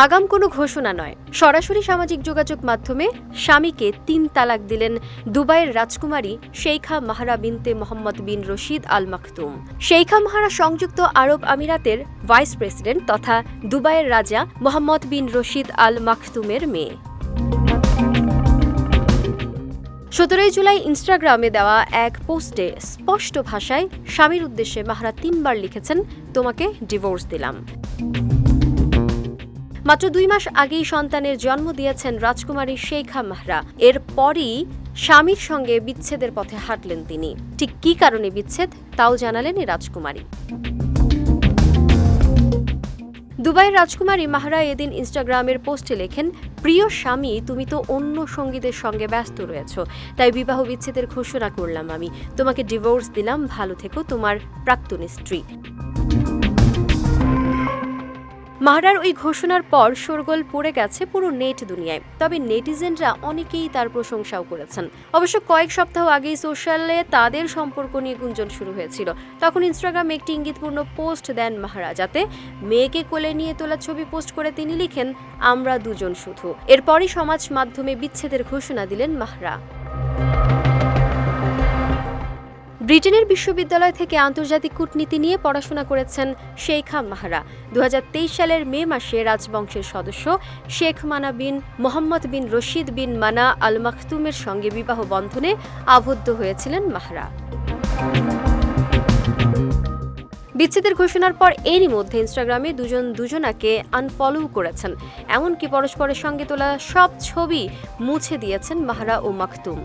আগাম কোনো ঘোষণা নয়। সরাসরি সামাজিক যোগাযোগ মাধ্যমে স্বামীকে তিন তালাক দিলেন দুবাইয়ের রাজকুমারী শেখা মাহারা বিনতে মোহাম্মদ বিন রশিদ আল মাকতুম শেখা মাহারা সংযুক্ত আরব আমিরাতের ভাইস প্রেসিডেন্ট তথা দুবাইয়ের রাজা মোহাম্মদ বিন রশিদ আল মাকতুমের মেয়ে। সতেরোই জুলাই ইনস্টাগ্রামে দেওয়া এক পোস্টে স্পষ্ট ভাষায় স্বামীর উদ্দেশ্যে মাহারা তিনবার লিখেছেন, তোমাকে ডিভোর্স দিলাম। মাত্র দুই মাস আগেই সন্তানের জন্ম দিয়েছেন রাজকুমারী শেখা মাহরা। এরপরই স্বামীর সঙ্গে বিচ্ছেদের পথে হাঁটলেন তিনি। ঠিক কী কারণে বিচ্ছেদ, তাও জানালেন এই রাজকুমারী। দুবাইয়ের রাজকুমারী মাহরা এদিন ইনস্টাগ্রামের পোস্টে লেখেন, প্রিয় স্বামী, তুমি তো অন্য সঙ্গীদের সঙ্গে ব্যস্ত রয়েছ। তাই বিবাহ বিচ্ছেদের ঘোষণা করলাম আমি। তোমাকে ডিভোর্স দিলাম, ভালো থেকো, তোমার প্রাক্তন স্ত্রী। মাহরার ওই ঘোষণার পর শোরগোল পড়ে গেছে পুরো নেট দুনিয়ায়। তবে নেটিজেনরা অনেকেই তার প্রশংসাও করেছেন। অবশ্য কয়েক সপ্তাহ আগেই সোশ্যালে তাদের সম্পর্ক নিয়ে গুঞ্জন শুরু হয়েছিল। তখন ইনস্টাগ্রামে একটি ইঙ্গিতপূর্ণ পোস্ট দেন মাহারা, যাতে মেয়েকে কোলে নিয়ে তোলা ছবি পোস্ট করে তিনি লিখেন, আমরা দুজন শুধু। এরপরই সমাজ মাধ্যমে বিচ্ছেদের ঘোষণা দিলেন মাহরা। ব্রিটেনের বিশ্ববিদ্যালয় থেকে আন্তর্জাতিক কূটনীতি নিয়ে পড়াশোনা করেছেন শেখা মাহারা। দু সালের মে মাসে রাজবংশের সদস্য শেখ মানা বিন মোহাম্মদ বিন রশিদ বিন মানা আল মাখতুমের সঙ্গে বিবাহ বন্ধনে আবদ্ধ হয়েছিলেন মাহরা। বিচ্ছেদের ঘোষণার পর এরই মধ্যে ইনস্টাগ্রামে দুজন দুজনাকে আনফলো করেছেন। এমনকি পরস্পরের সঙ্গে তোলা সব ছবি মুছে দিয়েছেন মাহরা ও মাখতুম।